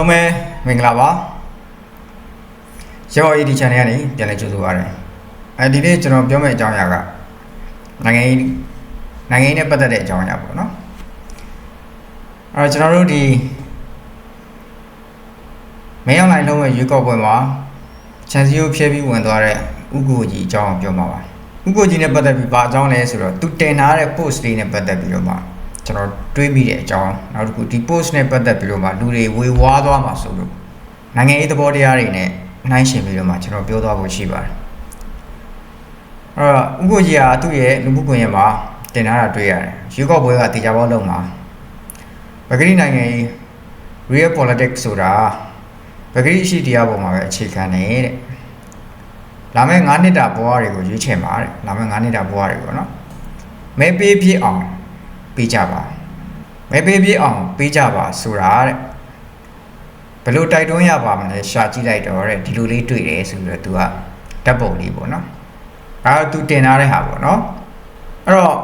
လုံးပဲမင်္ဂလာပါရော AD channel ကနေပြန်လည်ကြိုဆိုပါရစေအဲဒီနေ့ကျွန်တော်ပြောမယ့်အကြောင်းအရာကနိုင်ငံရေးနိုင်ငံရေးနဲ့ပတ်သက်တဲ့အကြောင်းအရာပေါ့နော်အဲတော့ကျွန်တော်တို့ဒီမင်းအောင်လိုင်းလုံးရဲ့ရွေးကောက်ပွဲမှာချန်စီယိုဖြဲပြီးဝင်သွားတဲ့ဥက္ကိုကြီးအကြောင်းကိုပြောမှာပါဥက္ကိုကြီးနဲ့ပတ်သက်ပြီးဘာအကြောင်းလဲဆိုတော့သူတင်ထားတဲ့ post လေးနဲ့ပတ်သက်ပြီးတော့မှ ကျွန်တော်တွေးမိတဲ့အကြောင်းနောက်တစ်ခုဒီ post နဲ့ပတ်သက်ပြီးတော့မှလူတွေဝေဝါးသွားမှာဆိုလို့နိုင်ငံရေးသဘောတရားတွေနဲ့နှိုင်းယှဉ်ပြီးတော့မှကျွန်တော်ပြောသွားဖို့ရှိပါတယ်အဲ့တော့ဥက္ကိုကြီးကသူ့ရဲ့လူမှုကွန်ရက်မှာတင်ထားတာတွေ့ရတယ်ရွေးကောက်ပွဲကတေချာပေါက်လုံးမှာပဂရိနိုင်ငံရေး real politics ဆိုတာပဂရိရှိတရားပေါ်မှာပဲအခြေခံနေတဲ့လာမယ့်9နှစ်တာဘဝတွေကိုရွေးချယ်ပါတဲ့လာမယ့်9နှစ်တာဘဝတွေပေါ့နော်မဲပေးပြည့်အောင် ပေးကြပါမဲပေးပြည့်အောင်ပေးကြပါဆိုတာတဲ့ဘယ်လိုတိုက်တွန်းရပါမလဲရှာကြည့်လိုက်တော့တဲ့ဒီလိုလေးတွေ့တယ်ဆိုပြီးတော့ तू ကဓာတ်ပုံလေးပေါ့နော်အဲတော့ तू တင်ထားတဲ့ဟာပေါ့နော်အဲ့တော့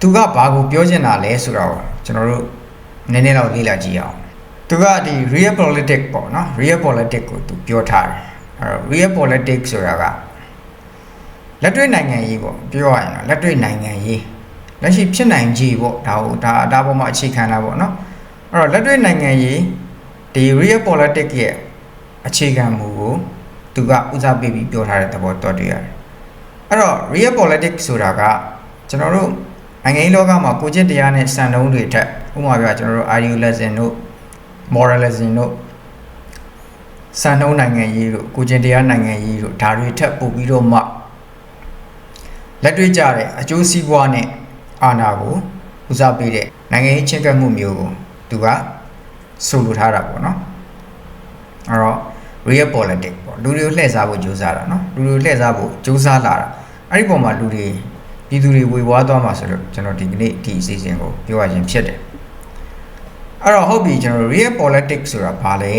သူကဘာကိုပြောချင်တာလဲဆိုတော့ကျွန်တော်တို့နည်းနည်းတော့လေ့လာကြည့်အောင်သူကဒီ real politics ပေါ့နော် real politics ကိုသူပြောထားတယ်အဲ့တော့ real politics ဆိုတာကလက်တွေ့နိုင်ငံရေးပေါ့ပြောရရင်တော့လက်တွေ့နိုင်ငံရေး လက်ရှိဖြစ်နိုင်ခြေပေါ့ဒါကိုဒါဒါပေါ်မှာအခြေခံတာပေါ့နော်အဲ့တော့လက်တွေ့နိုင်ငံရေးဒီ real politics ရဲ့အခြေခံမူကိုသူကဦးစားပေးပြီးပြောထားတဲ့သဘောတော်တွေ့ရတယ်အဲ့တော့ real politics ဆိုတာကကျွန်တော်တို့နိုင်ငံရေးလောကမှာကိုကျင့်တရားနဲ့စံနှုန်းတွေထက်ဥပမာပြကျွန်တော်တို့ idealism တို့ moralism တို့စံနှုန်းနိုင်ငံရေးတို့ကိုကျင့်တရားနိုင်ငံရေးတို့ဒါတွေထက်ပိုပြီးတော့မှလက်တွေ့ကြတဲ့အကျိုးစီးပွားနဲ့ အာဏာကိုဦးစားပေးတဲ့နိုင်ငံရေးချင်းကပ်မှုမျိုးကိုသူကဆိုလိုထားတာပေါ့နော်အဲ့တော့ real politics ပေါ့လူတွေကိုလှည့်စားဖို့ကြိုးစားတာနော်လူတွေကိုလှည့်စားဖို့ကြိုးစားလာတာအဲ့ဒီပုံမှာလူတွေပြည်သူတွေဝေဝါးသွားမှာဆိုတော့ကျွန်တော်ဒီကနေ့ဒီအစီအစဉ်ကိုပြောရရင်ဖြစ်တယ်အဲ့တော့ဟုတ်ပြီကျွန်တော် real politics ဆိုတာဘာလဲ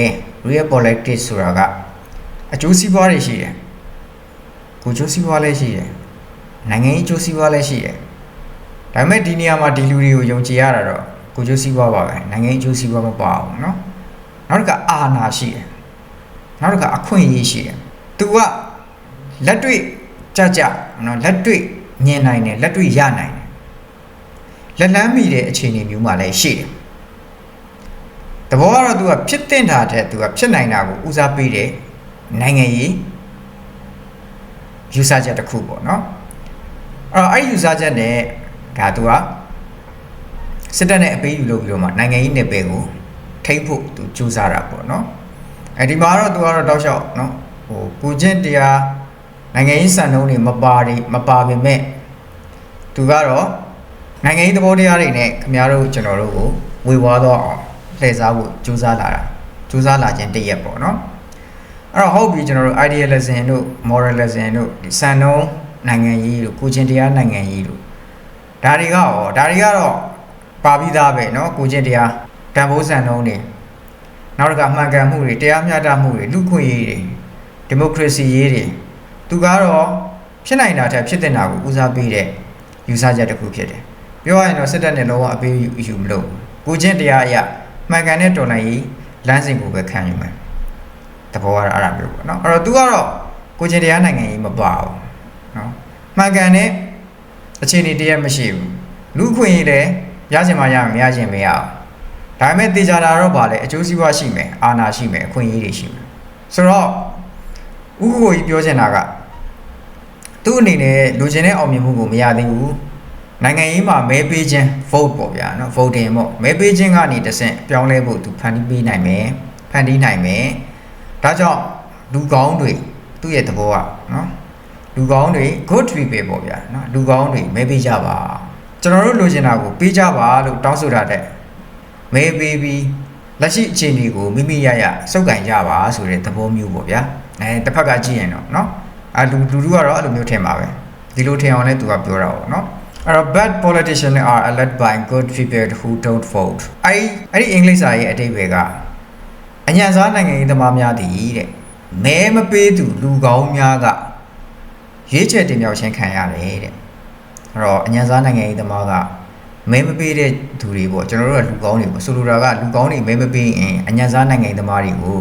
real politics ဆိုတာကအကျိုးစီးပွားတွေရှိတယ်ကိုကျိုးစီးပွားလည်းရှိတယ်နိုင်ငံရေးကျိုးစီးပွားလည်းရှိတယ် ဒါပေမဲ့ဒီနေရာမှာဒီလူတွေကိုယုံကြည်ရတာတော့ကိုကျိုးစီးပွားပါပဲနိုင်ငံရေးကျိုးစီးပွားမပါဘူးเนาะနောက်တစ်ခါအာဏာရှိတယ်နောက်တစ်ခါအခွင့်အရေးရှိတယ်သူကလက်တွေ့ကြကြเนาะလက်တွေ့မြင်နိုင်တယ်လက်တွေ့ရနိုင်တယ်လက်လန်းမိတဲ့အခြေအနေမျိုးမှလည်းရှိတယ်တဘောကတော့ तू ကဖြစ်တင်တာတဲ့ तू ကဖြစ်နိုင်တာကိုဦးစားပေးတယ်နိုင်ငံရေးယူဆချက်တစ်ခုပေါ့နော်အဲ့တော့အဲ့ဒီယူဆချက်နဲ့ ဒါသူကစစ်တပ်နဲ့အပေးယူလုပ်ပြီးတော့မှနိုင်ငံရေးနယ်ပယ်ကိုထိမ့်ဖို့သူကြိုးစားတာပေါ့နော်အဲဒီမှာတော့သူကတော့တောက်လျှောက်နော်ဟိုပူချင်းတရားနိုင်ငံရေးစံနှုန်းတွေမပါတွေမပါပေမဲ့သူကတော့နိုင်ငံရေးသဘောတရားတွေနဲ့ခင်ဗျားတို့ကျွန်တော်တို့ကိုဝေဝါးတော့အောင်လှည့်စားဖို့ကြိုးစားလာတာကြိုးစားလာခြင်းတည့်ရက်ပေါ့နော်အဲ့တော့ဟုတ်ပြီကျွန်တော်တို့ idealism တို့ moralism တို့ဒီစံနှုန်းနိုင်ငံရေးတို့ကိုချင်းတရားနိုင်ငံရေးတို့ ဒါတွေကရောဒါတွေကတော့ပါပြီးသားပဲเนาะကိုချင်းတရားတန်ဖိုးစံနှုန်းတွေနောက်တစ်ခါမှန်ကန်မှုတွေတရားမျှတမှုတွေလူခွင့်ရေးတွေဒီမိုကရေစီရေးတွေသူကတော့ဖြစ်နိုင်တာထက်ဖြစ်တင်တာကိုဦးစားပေးတဲ့ယူဆချက်တစ်ခုဖြစ်တယ်ပြောရရင်တော့စစ်တပ်နဲ့လုံးဝအပေးယူယူမလို့ကိုချင်းတရားအရာမှန်ကန်တဲ့တော်လှန်ရေးလမ်းစဉ်ကိုပဲခံယူမယ်တဘောကတော့အဲ့ဒါမျိုးပေါ့နော်အဲ့တော့ तू ကတော့ကိုချင်းတရားနိုင်ငံရေးမပါဘူးနော်မှန်ကန်တဲ့ အခြေအနေတရက်မရှိဘူးလူခွင့်ရေးလည်းရချင်မှရမယ်မရချင်မရအောင်ဒါပေမဲ့တေချာတာတော့ဗာလေအကျိုးစီးပွားရှိမယ်အာဏာရှိမယ်အခွင့်အရေးတွေရှိမယ်ဆိုတော့ဥက္ကိုကြီးပြောချင်တာကသူ့အနေနဲ့လူချင်းတဲ့အောင်မြင်မှုကိုမရသေးဘူးနိုင်ငံရေးမှာမဲပေးခြင်း vote ပေါ့ဗျာနော် voting ပေါ့မဲပေးခြင်းကနေတဆင့်ပြောင်းလဲဖို့သူဖန်တီးပေးနိုင်မယ်ဖန်တီးနိုင်မယ်ဒါကြောင့်လူကောင်းတွေသူ့ရဲ့သဘောကနော် လူကောင်းတွေ good people ပေါ့ဗျာနော်လူကောင်းတွေမဲပေးကြပါကျွန်တော်တို့လိုချင်တာကိုပေးကြပါလို့တောင်းဆိုထားတဲ့မဲပေးပြီးလက်ရှိအခြေအနေကိုမိမိရရစုပ်ကင်ကြပါဆိုတဲ့သဘောမျိုးပေါ့ဗျာအဲတစ်ဖက်ကကြည့်ရင်တော့နော်အဲလူလူလူကတော့အဲ့လိုမျိုးထင်ပါပဲဒီလိုထင်အောင်လဲသူကပြောတာပေါ့နော်အဲ့တော့ bad politicians are elected by good people who don't vote အဲ့အဲ့ဒီအင်္ဂလိပ်စာရဲ့အတိတ်ပဲကအညံစားနိုင်ငံရေးသမားများတည်တဲ့မဲမပေးသူလူကောင်းများက ရေးချက်တင်မြှောက်ခြင်းခံရတယ်တဲ့အဲ့တော့အညာစားနိုင်ငံရေးသမားကမဲမပေးတဲ့သူတွေပေါ့ကျွန်တော်တို့ကလူကောင်းတွေပေါ့ဆိုလိုတာကလူကောင်းတွေမဲမပေးရင်အညာစားနိုင်ငံရေးသမားတွေကို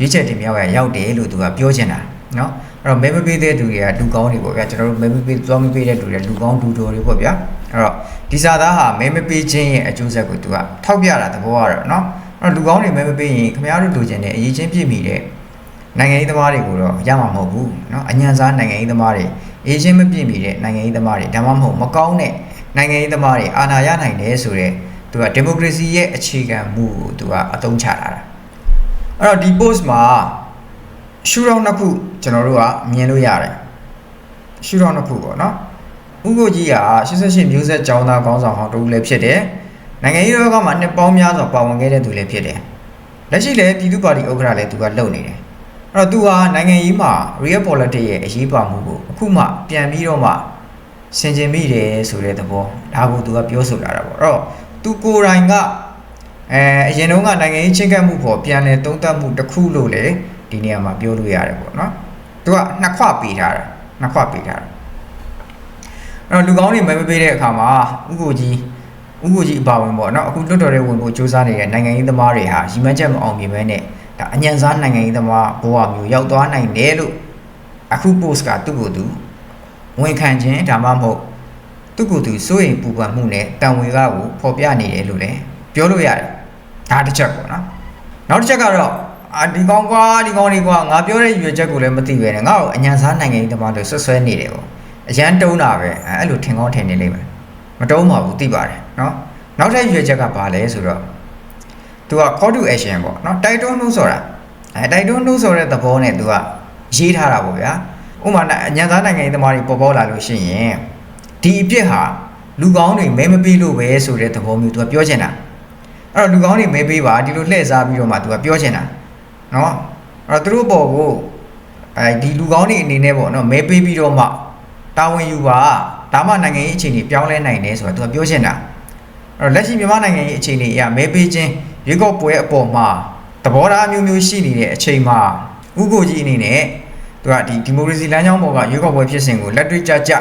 ရေးချက်တင်မြှောက်ရရောက်တယ်လို့သူကပြောချင်တာနော်အဲ့တော့မဲမပေးတဲ့သူတွေကလူကောင်းတွေပေါ့ဗျာကျွန်တော်တို့မဲမပေးသွားမပေးတဲ့သူတွေလူကောင်းလူတော်တွေပေါ့ဗျာအဲ့တော့ဒီစာသားဟာမဲမပေးခြင်းရဲ့အကျိုးဆက်ကိုသူကထောက်ပြတာသဘောကတော့နော်အဲ့တော့လူကောင်းတွေမဲမပေးရင်ခင်ဗျားတို့လူကျင်တဲ့အရေးချင်းပြည့်မီတဲ့ နိုင်ငံရေးသမားတွေကိုတော့ရမှာမဟုတ်ဘူးเนาะအညံစားနိုင်ငံရေးသမားတွေအေဂျင့်မပြည့်မီတဲ့နိုင်ငံရေးသမားတွေဒါမှမဟုတ်မကောင်းတဲ့နိုင်ငံရေးသမားတွေအာဏာရနိုင်တယ်ဆိုတော့သူကဒီမိုကရေစီရဲ့အခြေခံမူကိုသူကအသုံးချလာတာအဲ့တော့ဒီ post မှာရှူရောင်းနှစ်ခုကျွန်တော်တို့ကမြင်လို့ရတယ်ရှူရောင်းနှစ်ခုပေါ့เนาะဥက္ကိုကြီးက88မျိုးဆက်ကျောင်းသားကောင်းဆောင်ဟောင်းတူလည်းဖြစ်တယ်နိုင်ငံရေးလောကမှာနှစ်ပေါင်းများစွာပါဝင်ခဲ့တဲ့သူလည်းဖြစ်တယ်လက်ရှိလည်းပြည်သူ့ပါတီဥက္ကဋ္ဌလည်းသူကလုပ်နေတယ် အဲ့ တော့သူဟာနိုင်ငံရေးမှာ real politics ရဲ့အရေးပါမှုကိုအခုမှပြန်ပြီးတော့မှဆင်ခြင်မိတယ်ဆိုတဲ့သဘောဒါကိုသူကပြောဆိုလာတာပေါ့အဲ့တော့သူကိုယ်တိုင်ကအဲအရင်တုန်းကနိုင်ငံရေးချင်းကပ်မှုပေါ်ပြန်လဲသုံးသပ်မှုတစ်ခုလို့လေဒီနေရာမှာပြောလို့ရတယ်ပေါ့နော်သူကနှစ်ခွပေးထားတာနှစ်ခွပေးထားတာအဲ့တော့လူကောင်းတွေမဲမပေးတဲ့အခါမှာဥကိုကြီးဥကိုကြီးအပါဝင်ပေါ့နော်အခုလွတ်တော်တဲ့ဝင်ဖို့စူးစမ်းနေတဲ့နိုင်ငံရေးသမားတွေဟာရီမန်းချက်မအောင်မြင်ပဲနဲ့ ဒါအညံစားနိုင်ငံရေးသမားဘဝမျိုးရောက်သွားနိုင်တယ်လို့အခု post ကသူ့ကိုယ်သူဝန်ခံခြင်းဒါမှမဟုတ်သူ့ကိုယ်သူစိုးရိမ်ပူပန်မှုနဲ့တန်ဝေကကိုဖော်ပြနေတယ်လို့လည်းပြောလို့ရတယ်ဒါတစ်ချက်ပေါ့နော်နောက်တစ်ချက်ကတော့အာဒီကောင်ကွာဒီကောင်ဒီကွာငါပြောတဲ့ရွေချက်ကိုလည်းမသိပဲနဲ့ငါ့ကိုအညံစားနိုင်ငံရေးသမားလို့ဆွဆွဲနေတယ်ပေါ့အရန်တုံးတာပဲအဲအဲ့လိုထင်ကောင်းထင်နေလိမ့်မယ်မတုံးပါဘူးသိပါတယ်နော်နောက်ထပ်ရွေချက်ကဘာလဲဆိုတော့ သူက call to action ပေါ့နော် title note ဆိုတာအဲ title note ဆိုတဲ့သဘောနဲ့သူကရေးထားတာပေါ့ဗျာဥပမာအညာသားနိုင်ငံရေးသမားတွေပေါ်ပေါက်လာလို့ရှိရင်ဒီအပြစ်ဟာလူကောင်းတွေမဲမပေးလို့ပဲဆိုတဲ့သဘောမျိုးသူကပြောချင်တာအဲ့တော့လူကောင်းတွေမဲပေးပါဒီလိုလှည့်စားပြီးတော့မှသူကပြောချင်တာနော်အဲ့တော့သူတို့ပေါ်ကိုအဲဒီလူကောင်းတွေအနေနဲ့ပေါ့နော်မဲပေးပြီးတော့မှတာဝန်ယူပါဒါမှနိုင်ငံရေးအခြေအနေပြောင်းလဲနိုင်တယ်ဆိုတာသူကပြောချင်တာအဲ့တော့လက်ရှိမြန်မာနိုင်ငံရဲ့အခြေအနေအရမဲပေးခြင်း ရွေးကောက်ပွဲအပေါ်မှာသဘောထားမျိုးမျိုးရှိနေတဲ့အချိန်မှာဥက္ကိုကြီးအနေနဲ့သူကဒီဒီမိုကရေစီလမ်းကြောင်းပေါ်ကရွေးကောက်ပွဲဖြစ်စဉ်ကိုလက်တွေ့ကျကျ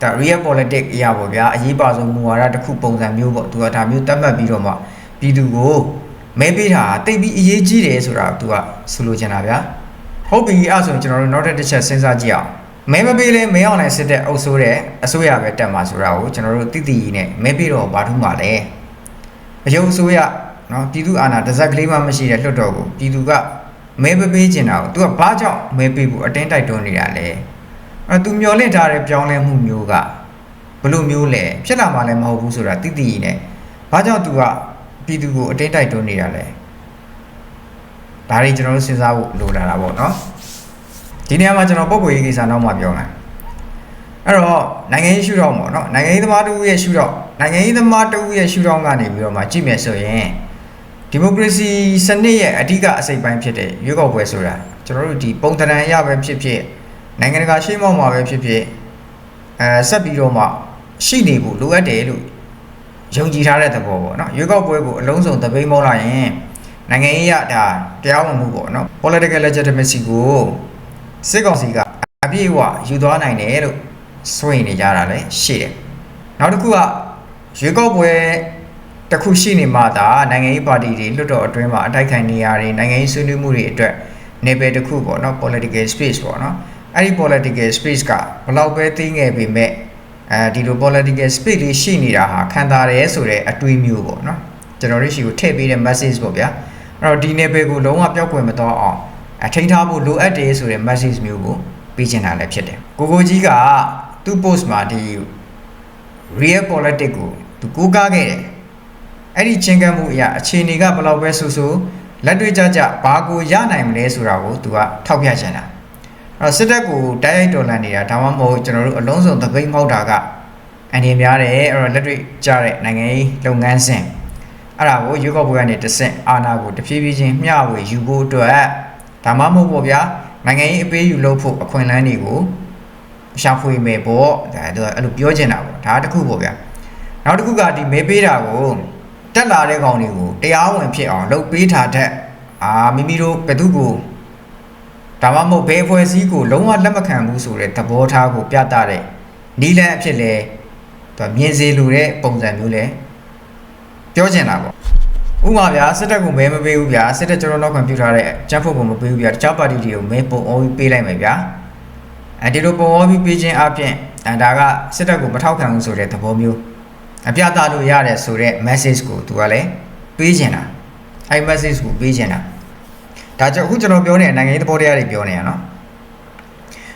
ဒါ real politics အရာပေါ့ဗျာအရေးပါဆုံးမူဝါဒတစ်ခုပုံစံမျိုးပေါ့သူကဒါမျိုးတတ်မှတ်ပြီးတော့မှပြည်သူကိုမဲပေးတာတိတ်ပြီးအရေးကြီးတယ်ဆိုတာသူကဆိုလိုချင်တာဗျာဟုတ်ပြီအဲ့ဆိုရင်ကျွန်တော်တို့နောက်ထပ်တစ်ချက်စဉ်းစားကြည့်အောင်မဲမပေးလဲမဲအောင်နိုင်စစ်တဲ့အုပ်ဆိုးတဲ့အစိုးရပဲတက်မှာဆိုတာကိုကျွန်တော်တို့တိတိကြီးနဲ့မဲပေးတော့ဘာထူးမှလဲအယုံအစိုးရ နော်ပြည်သူအာဏာတစ်စက်ကလေးမှမရှိတဲ့လွှတ်တော်ကိုပြည်သူကမဲပပေးကျင်တာကိုသူကဘာကြောင့်မဲပေးဖို့အတင်းတိုက်တွန်းနေတာလဲအဲသူမျောလင့်ထားတဲ့ပြောင်းလဲမှုမျိုးကဘလို့မျိုးလဲဖြစ်လာမှလည်းမဟုတ်ဘူးဆိုတာသိသိနဲ့ဘာကြောင့်သူကပြည်သူကိုအတင်းတိုက်တွန်းနေတာလဲဒါတွေကျွန်တော်တို့စဉ်းစားဖို့လိုလာတာပေါ့နော်ဒီနေရာမှာကျွန်တော်ပုံပေါ်ရေးကိစ္စနောက်မှပြောမယ်အဲ့တော့နိုင်ငံရေးရှုထောင့်ပေါ့နော်နိုင်ငံရေးသမားတူရဲ့ရှုထောင့်နိုင်ငံရေးသမားတူရဲ့ရှုထောင့်ကနေပြီးတော့မှကြည့်မယ်ဆိုရင် ဒီမိုကရေစီစနစ်ရဲ့အဓိကအစိတ်ပိုင်းဖြစ်တဲ့ရွေးကောက်ပွဲဆိုတာကျွန်တော်တို့ဒီပုံသဏ္ဍာန်အရပဲဖြစ်ဖြစ်နိုင်ငံတကာရှေ့မှောက်မှာပဲဖြစ်ဖြစ်အဲဆက်ပြီးတော့မှရှိနေဖို့လိုအပ်တယ်လို့ယုံကြည်ထားတဲ့သဘောပေါ့နော်ရွေးကောက်ပွဲကိုအလုံးစုံသပိတ်မောလာရင်နိုင်ငံရေးရဒါတရားဝင်မှုပေါ့နော် political legitimacy ကိုစစ်ကောင်စီကအပြည့်အဝယူသွားနိုင်တယ်လို့စွန့်နေကြတာလည်းရှိတယ်နောက်တစ်ခုကရွေးကောက်ပွဲ တစ်ခုရှိနေမှသာနိုင်ငံရေးပါတီတွေလွှတ်တော်အတွင်းမှာအတိုက်ခိုက်နေရတွေနိုင်ငံရေးဆွေးနွေးမှုတွေအတွက်နေပယ်တစ်ခုပေါ့နော် political space ပေါ့နော်အဲ့ဒီ political space ကဘလောက်ပဲသိငယ်ပေမဲ့အဲဒီလို political space လေးရှိနေတာဟာခံစားရဲဆိုတဲ့အတွေးမျိုးပေါ့နော်ကျွန်တော်တို့ရှိကိုထည့်ပေးတဲ့ message ပေါ့ဗျာအဲ့တော့ဒီနေပယ်ကိုလုံးဝပျောက်ကွယ်မသွားအောင်အထိန်းထားဖို့လိုအပ်တယ်ဆိုတဲ့ message မျိုးကိုပေးချင်တာလည်းဖြစ်တယ်ကိုကိုကြီးကသူ့ post မှာဒီ real politics ကိုသူကိုးကားခဲ့တယ် အဲ့ဒီချင်းကပ်မှုအရာအခြေအနေကဘယ်လောက်ပဲဆိုဆိုလက်တွေ့ကြကြဘာကိုရနိုင်မလဲဆိုတာကိုသူကထောက်ပြချင်တာအဲ့တော့စစ်တပ်ကိုတိုက်ရိုက်တော်လှန်နေတာဒါမှမဟုတ်ကျွန်တော်တို့အလုံးစုံသပိတ်မောက်တာကအန်ဒီများတယ်အဲ့တော့လက်တွေ့ကြတဲ့နိုင်ငံရေးလုပ်ငန်းစဉ်အဲ့ဒါကိုရွေးကောက်ပွဲကနေတဆင့်အာဏာကိုတဖြည်းဖြည်းချင်းမျှဝေယူဖို့အတွက်ဒါမှမဟုတ်ပေါ့ဗျာနိုင်ငံရေးအပေးယူလုပ်ဖို့အခွင့်အလမ်းတွေကိုရှာဖွေမယ်ပေါ့ဒါသူကအဲ့လိုပြောချင်တာပေါ့ဒါတစ်ခုပေါ့ဗျာနောက်တစ်ခုကဒီမဲပေးတာကို တက်လာတဲ့ကောင်တွေကိုတရားဝင်ဖြစ်အောင်လုပ်ပေးထားတဲ့အာမိမိတို့ဘယ်သူကိုဒါမှမဟုတ်ဘယ်ဖွဲ့စည်းကိုလုံးဝလက်မခံဘူးဆိုတဲ့သဘောထားကို ပြသတဲ့နီလန်အဖြစ်လဲသူကမြင်စေလိုတဲ့ပုံစံမျိုးလဲပြောချင်တာပေါ့ဥပမာဗျာစစ်တပ်ကမဲမပေးဘူးဗျာစစ်တပ်ကျွန်တော်နောက်ခံပြုထားတဲ့ဂျက်ဖို့ကိုမပေးဘူးဗျာတခြားပါတီတွေကိုမဲပုံအောင်ပြီးပေးလိုက်မယ်ဗျာအဲဒီလိုပုံအောင်ပြီးပေးခြင်းအပြင်အဲဒါကစစ်တပ်ကိုမထောက်ခံဘူးဆိုတဲ့သဘောမျိုး အပြသလို့ရတယ်ဆိုတဲ့ message ကိုသူကလည်းပေးချင်တာအဲဒီ message ကိုပေးချင်တာဒါကြောင့်အခုကျွန်တော်ပြောနေတဲ့နိုင်ငံရေးသဘောတရားတွေပြောနေရနော်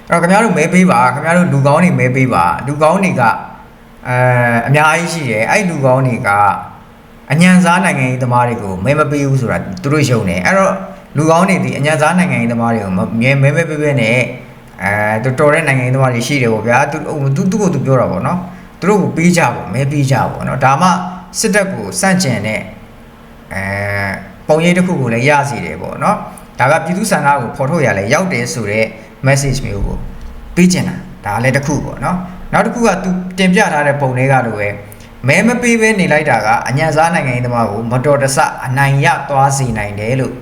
အဲ့တော့ခင်ဗျားတို့မဲပေးပါခင်ဗျားတို့လူကောင်းတွေမဲပေးပါလူကောင်းတွေကအဲအများကြီးရှိတယ်အဲ့လူကောင်းတွေကအညံစားနိုင်ငံရေးသမားတွေကိုမဲမပေးဘူးဆိုတာသူတို့ယုံတယ်အဲ့တော့လူကောင်းတွေဒီအညံစားနိုင်ငံရေးသမားတွေကိုမဲမဲမဲပေးပေးနဲ့အဲတော်တော်တဲ့နိုင်ငံရေးသမားတွေရှိတယ်ပေါ့ဗျာသူသူသူ့ကိုသူပြောတာပေါ့နော် သူတို့ကိုပေးကြပေါ့မဲပေးကြပေါ့နော်ဒါမှစစ်တပ်ကိုစန့်ကျင်တဲ့အဲပုံရိပ်တစ်ခုကိုလည်းရစီတယ်ပေါ့နော်ဒါကပြည်သူစံနာကိုဖော်ထုတ်ရလဲရောက်တယ်ဆိုတော့ message မျိုးကိုပေးချင်တာဒါလည်းတစ်ခုပေါ့နော်နောက်တစ်ခုကသူတင်ပြထားတဲ့ပုံတွေကလိုပဲမဲမပေးဘဲနေလိုက်တာကအညံစားနိုင်ငံရေးသမားကိုမတော်တဆအနိုင်ရသွားစေနိုင်တယ်လို့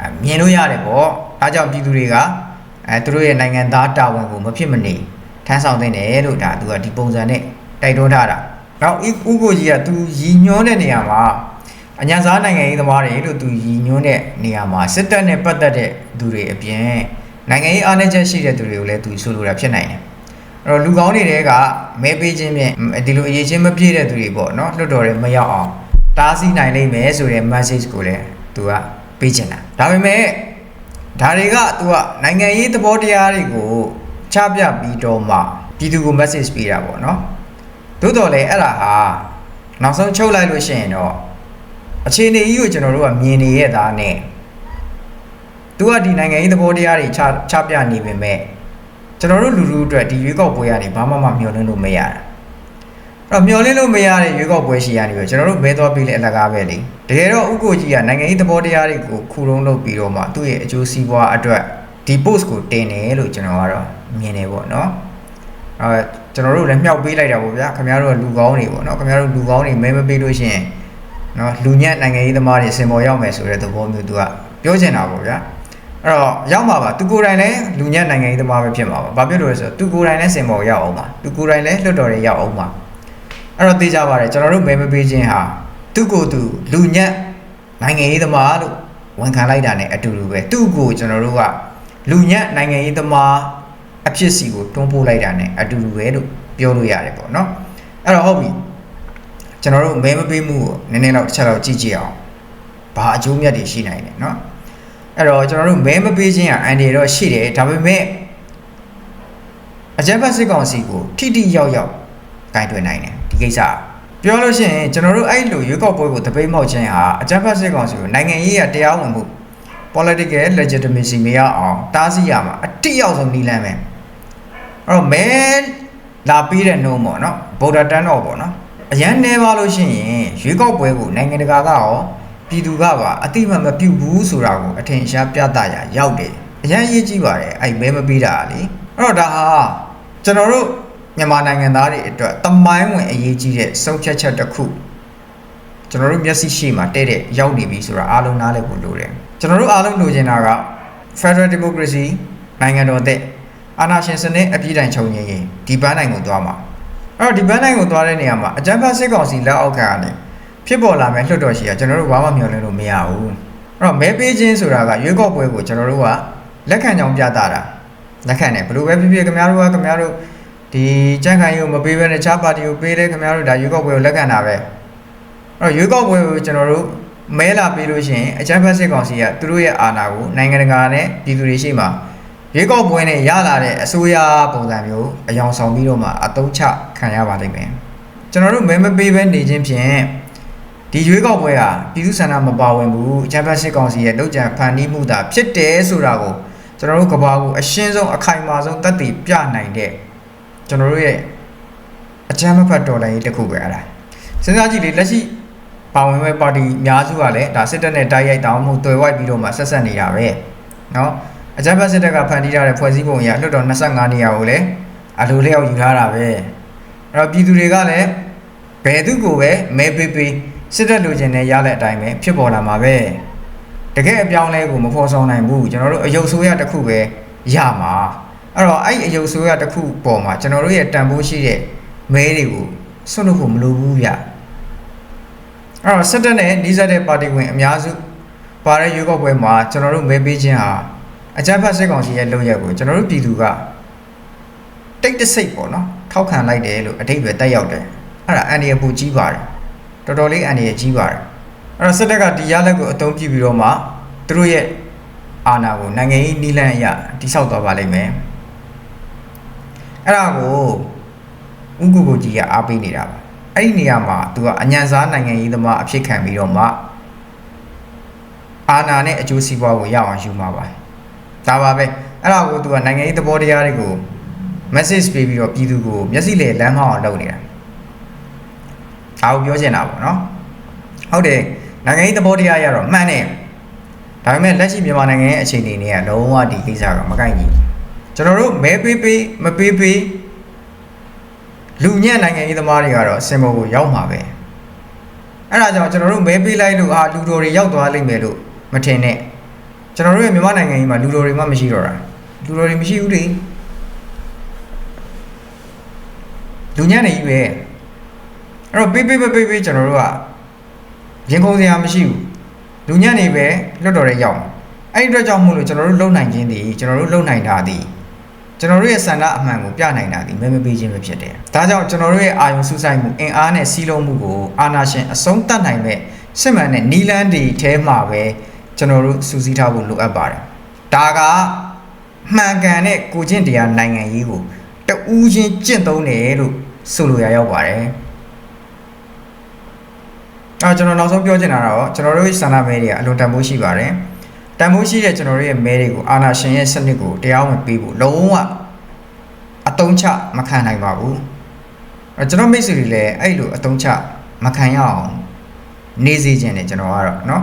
အဲမြင်လို့ရတယ်ပေါ့ဒါကြောင့်ပြည်သူတွေကအဲသူတို့ရဲ့နိုင်ငံသားတာဝန်ကိုမဖြစ်မနေထမ်းဆောင်သင့်တယ်လို့ဒါသူကဒီပုံစံနဲ့ တိုက်တွန်းထားတာနောက်ဥကိုကြီးကသူရည်ညွှန်းတဲ့နေရာမှာအညာစားနိုင်ငံရေးသမားတွေလို့သူရည်ညွှန်းတဲ့နေရာမှာစစ်တပ်နဲ့ပတ်သက်တဲ့သူတွေအပြင်နိုင်ငံရေးအားနည်းချက်ရှိတဲ့သူတွေကိုလည်းသူဆိုလိုတာဖြစ်နိုင်တယ်အဲ့တော့လူကောင်းတွေကမဲပေးခြင်းဖြင့်ဒီလိုအရေးချင်းမပြည့်တဲ့သူတွေပေါ့နော်လွတ်တော်တွေမရောက်အောင်တားဆီးနိုင်လိမ့်မယ်ဆိုတဲ့ message ကိုလည်းသူကပေးချင်တာဒါပေမဲ့ဒါတွေက तू ကနိုင်ငံရေးသဘောတရားတွေကိုချပြပြီးတော့မှပြည်သူကို message ပေးတာပေါ့နော် သို့တော်လည်းအဲ့ဒါဟာနောက်ဆုံးချုပ်လိုက်လို့ရှိရင်တော့အခြေအနေကြီးကိုကျွန်တော်တို့ကမြင်နေရတာနဲ့သူကဒီနိုင်ငံရေးသဘောတရားတွေချချပြနေပေမဲ့ကျွန်တော်တို့လူလူအတွက်ဒီရွေးကောက်ပွဲကနေဘာမှမမျှော်လင့်လို့မရတာအဲ့တော့မျှော်လင့်လို့မရတဲ့ရွေးကောက်ပွဲရှိရနေပြီကျွန်တော်တို့မဲသွားပြီးလဲအလကားပဲလေတကယ်တော့ဥက္ကိုကြီးကနိုင်ငံရေးသဘောတရားတွေကိုခုတုံးလုပ်ပြီးတော့မှသူ့ရဲ့အကျိုးစီးပွားအတွက်ဒီ post ကိုတင်တယ်လို့ကျွန်တော်ကတော့မြင်နေပေါ့နော်အဲ ကျွန်တော်တို့လည်းမြောက်ပေးလိုက်တာပေါ့ဗျာခင်ဗျားတို့ကလူကောင်းတွေပေါ့နော်ခင်ဗျားတို့လူကောင်းတွေမဲမပေးလို့ရှိရင်နော်လူညက်နိုင်ငံရေးသမားတွေစင်ပေါ်ရောက်မယ်ဆိုတဲ့သဘောမျိုးသူကပြောချင်တာပေါ့ဗျာအဲ့တော့ရောက်မှာပါသူကိုယ်တိုင်လည်းလူညက်နိုင်ငံရေးသမားပဲဖြစ်မှာပါဘာဖြစ်လို့လဲဆိုတော့သူကိုယ်တိုင်လည်းစင်ပေါ်ရောက်အောင်ပါသူကိုယ်တိုင်လည်းလွတ်တော်တွေရောက်အောင်ပါအဲ့တော့သိကြပါတယ်ကျွန်တော်တို့မဲမပေးခြင်းဟာသူကိုယ်သူလူညက်နိုင်ငံရေးသမားလို့ဝန်ခံလိုက်တာ ਨੇ အတူတူပဲသူ့ကိုကျွန်တော်တို့ကလူညက်နိုင်ငံရေးသမား အဖြစ်စီကိုတွန်းပို့လိုက်တာ ਨੇ အတူတူပဲလို့ပြောလို့ရတယ်ပေါ့နော်အဲ့တော့ဟုတ်ပြီကျွန်တော်တို့မဲမပေးမှုကိုနည်းနည်းတော့တစ်ချက်တော့ကြည့်ကြည့်အောင်ဘာအကျိုးမြတ်တွေရှိနိုင်လဲနော်အဲ့တော့ကျွန်တော်တို့မဲမပေးခြင်းကအန်ဒီတော့ရှိတယ်ဒါပေမဲ့အကြမ်းဖက်စစ်ကောင်စီကိုထိထိရောက်ရောက်ကင်တွယ်နိုင်တယ်ဒီကိစ္စပြောလို့ရှိရင်ကျွန်တော်တို့အဲ့လိုရွေးကောက်ပွဲကိုတပိတ်မောက်ခြင်းဟာအကြမ်းဖက်စစ်ကောင်စီကိုနိုင်ငံရေးရတရားဝင်မှု political legitimacy မရအောင်တားဆီးရမှာအတိအရောက်ဆုံးနည်းလမ်းပဲ အဲ့တော့မဲလာပြီးတဲ့နှုံးပေါ့နော်ဗုဒ္ဓတန်းတော်ပေါ့နော်အရန်နေပါလို့ရှိရင်ရွေးကောက်ပွဲကိုနိုင်ငံတကာကရောပြည်သူကပါအတိမတ်မပြုတ်ဘူးဆိုတာကိုအထင်ရှားပြသရာရောက်တယ်အရန်ရေးကြည့်ပါတယ်အဲ့မဲမပြီးတာလေအဲ့တော့ဒါဟာကျွန်တော်တို့မြန်မာနိုင်ငံသားတွေအတွက်တမိုင်းဝင်အရေးကြီးတဲ့ဆုံးဖြတ်ချက်တစ်ခုကျွန်တော်တို့မျက်စိရှိမှတဲ့တဲ့ရောက်နေပြီဆိုတာအားလုံးနားလည်ဖို့လိုတယ်ကျွန်တော်တို့အားလုံးလိုချင်တာက Federal Democracy နိုင်ငံတော်တဲ့ အာဏာရှင်စနစ်အပြည့်တိုင်ချုပ်ငြိမ်းရေးဒီပန်းနိုင်ကိုသွားမှာအဲ့တော့ဒီပန်းနိုင်ကိုသွားတဲ့နေရာမှာအကြမ်းဖက်စစ်ကောင်စီလက်အောက်ခံကနေဖြစ်ပေါ်လာမဲ့လွှတ်တော်ရှိကကျွန်တော်တို့ဘာမှမျှော်လင့်လို့မရဘူးအဲ့တော့မဲပေးခြင်းဆိုတာကရွေးကောက်ပွဲကိုကျွန်တော်တို့ကလက်ခံကြောင်းပြတာလက်ခံတယ်ဘယ်လိုပဲဖြစ်ဖြစ်ခင်ဗျားတို့ကခင်ဗျားတို့ဒီကြံ့ခိုင်ရုံမပေးဘဲနဲ့ခြားပါတီကိုပေးတယ်ခင်ဗျားတို့ဒါရွေးကောက်ပွဲကိုလက်ခံတာပဲအဲ့တော့ရွေးကောက်ပွဲကိုကျွန်တော်တို့မဲလာပေးလို့ရှိရင်အကြမ်းဖက်စစ်ကောင်စီကသူတို့ရဲ့အာဏာကိုနိုင်ငံတကာနဲ့ပြည်သူတွေရှိမှ ရွေးကောက်ပွဲနဲ့ရလာတဲ့အစိုးရပုံစံမျိုးအယောင်ဆောင်ပြီးတော့မှအတုံးချခံရပါလိမ့်မယ်ကျွန်တော်တို့မဲမပေးဘဲနေခြင်းဖြင့်ဒီရွေးကောက်ပွဲဟာပြည်သူ့ဆန္ဒမပါဝင်ဘူးအကြမ်းဖက်စစ်ကောင်စီရဲ့တုတ်ကြံဖန်တီးမှုသာဖြစ်တယ်ဆိုတာကိုကျွန်တော်တို့ကဘာကိုအရှင်းဆုံးအခိုင်အမာဆုံးသက်သေပြနိုင်တဲ့ကျွန်တော်တို့ရဲ့အကြမ်းမဖက်တော်လှန်ရေးတစ်ခုပဲအဲ့ဒါစဉ်းစားကြည့်လေလက်ရှိပါဝင်မဲ့ပါတီအများစုကလည်းဒါစစ်တပ်နဲ့တိုက်ရိုက်တောင်းမှုတွေ့ဝိုက်ပြီးတော့မှဆက်ဆက်နေတာပဲเนาะ အကြမ်းဖက်စစ်တပ်ကဖန်တီးထားတဲ့ဖွဲ့စည်းပုံအရလွှတ်တော်25နေရာကိုလည်းအလိုလျောက်ယူထားတာပဲအဲ့တော့ပြည်သူတွေကလည်းဘယ်သူကိုပဲမဲပေးပေးစစ်တပ်လိုချင်တဲ့ရတဲ့အတိုင်းပဲဖြစ်ပေါ်လာမှာပဲတကယ်အပြောင်းလဲကိုမဖော်ဆောင်နိုင်ဘူးကျွန်တော်တို့အယုတ်ဆိုးရတစ်ခုပဲရမှာအဲ့တော့အဲ့အယုတ်ဆိုးရတစ်ခုပေါ်မှာကျွန်တော်တို့ရဲ့တန်ဖိုးရှိတဲ့မဲတွေကိုဆွတ်လို့ဖို့မလိုဘူးဗျအဲ့တော့စစ်တပ်နဲ့နှီးစပ်တဲ့ပါတီဝင်အများစုပါတဲ့ရွေးကောက်ပွဲမှာကျွန်တော်တို့မဲပေးခြင်းဟာ အကြမ်းဖက်စစ်ကောင်စီရဲ့လုပ်ရက်ကိုကျွန်တော်တို့ပြည်သူကတိတ်တဆိတ်ပေါ့နော်ထောက်ခံလိုက်တယ်လို့အတိတ်ပဲတက်ရောက်တယ်အဲ့ဒါအန်ဒီရပူကြီးပါတယ်တော်တော်လေးအန်ဒီရကြီးပါတယ်အဲ့တော့စစ်တပ်ကဒီရလက်ကိုအသုံးပြုပြီးတော့မှသူတို့ရဲ့အာဏာကိုနိုင်ငံရေးနီလန်းအရတိဆောက်သွားပါလိမ့်မယ်အဲ့ဒါကိုဥက္ကုကိုကြီးကအားပေးနေတာပါအဲ့ဒီနေရာမှာသူကအညံစားနိုင်ငံရေးသမားအဖြစ်ခံပြီးတော့မှအာဏာနဲ့အကျိုးစီးပွားကိုရအောင်ယူမှာပါ ဒါပါပဲအဲ့ဒါကိုသူကနိုင်ငံရေးသဘောတရားတွေကို message ပေးပြီးတော့ပြည်သူကိုမျက်စိလေလမ်းမအောင်လုပ်နေတာဒါကိုပြောချင်တာပေါ့နော်ဟုတ်တယ်နိုင်ငံရေးသဘောတရားရတော့မှန်တယ်ဒါပေမဲ့လက်ရှိမြန်မာနိုင်ငံရဲ့အခြေအနေတွေကလုံးဝဒီကိစ္စကမကိုက်ကြီးကျွန်တော်တို့မဲပေးပေးမပေးပေးလူညံ့နိုင်ငံရေးသမားတွေကတော့စင်ပေါ်ကိုရောက်မှာပဲအဲ့ဒါကြောင့်ကျွန်တော်တို့မဲပေးလိုက်လို့အာလူတော်တွေရောက်သွားလိမ့်မယ်လို့မထင်နဲ့ ကျွန်တော်တို့ရဲ့မြန်မာနိုင်ငံကြီးမှာလူတော်တွေမှမရှိတော့တာလူတော်တွေမရှိဘူးလေလူညံ့နေကြီးပဲအဲ့တော့ပေးပေးပေးပေးပေးကျွန်တော်တို့ကရင်ကုန်စရာမရှိဘူးလူညံ့နေပဲလွတ်တော်တွေရောက်အဲ့ဒီအတွက်ကြောင့်မို့လို့ကျွန်တော်တို့လုံနိုင်ခြင်းတည်ကျွန်တော်တို့လုံနိုင်တာတည်ကျွန်တော်တို့ရဲ့စန္ဒအမှန်ကိုပြနိုင်တာဒီမဲမပေးခြင်းပဲဖြစ်တယ်။ဒါကြောင့်ကျွန်တော်တို့ရဲ့အာယုံစုဆိုင်မှုအင်အားနဲ့စီးလုံးမှုကိုအာနာရှင်အဆုံးတတ်နိုင်မဲ့စစ်မှန်တဲ့နီလန်းဒီအဲမှာပဲ ကျွန်တော်တို့စူးစီးထားဖို့လိုအပ်ပါတယ်။ဒါကမှန်ကန်တဲ့ကိုကျင့်တရားနိုင်ငံရေးကိုတူးချင်းကျင့်သုံးတယ်လို့ဆိုလိုရရောက်ပါတယ်။အဲကျွန်တော်နောက်ဆုံးပြောချင်တာတော့ကျွန်တော်တို့ရဲ့ဆန္ဒမဲတွေကအလွန်တန်ဖိုးရှိပါတယ်။တန်ဖိုးရှိတဲ့ကျွန်တော်တို့ရဲ့မဲတွေကိုအာနာရှင်ရဲ့စနစ်ကိုတရားဝင်ပေးဖို့လုံးဝအတုံးချမခံနိုင်ပါဘူးအဲကျွန်တော်မိတ်ဆွေတွေလည်းအဲ့လိုအတုံးချမခံရအောင်နေစေခြင်းနဲ့ကျွန်တော်ကတော့เนาะ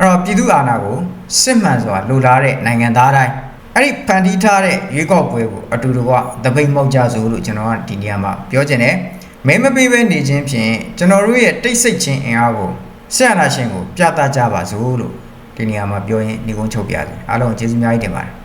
အဲ့တော့ပြည်သူအာဏာကိုစစ်မှန်စွာလိုလားတဲ့နိုင်ငံသားတိုင်းအဲ့ဒီဖန်တီးထားတဲ့ရွေးကောက်ပွဲကိုအတူတူကတပိတ်မောက်ကြစို့လို့ကျွန်တော်ကဒီနေရာမှာပြောချင်တယ်မဲမပေးဘဲနေခြင်းဖြင့်ကျွန်တော်တို့ရဲ့တိတ်ဆိတ်ခြင်းအင်အားကိုဆရာနာရှင်ကို ပြသကြပါစို့လို့ဒီနေရာမှာပြောရင်ညီကုန်းချုပ်ပြတယ်အားလုံးကျေးဇူးအများကြီးတင်ပါတယ်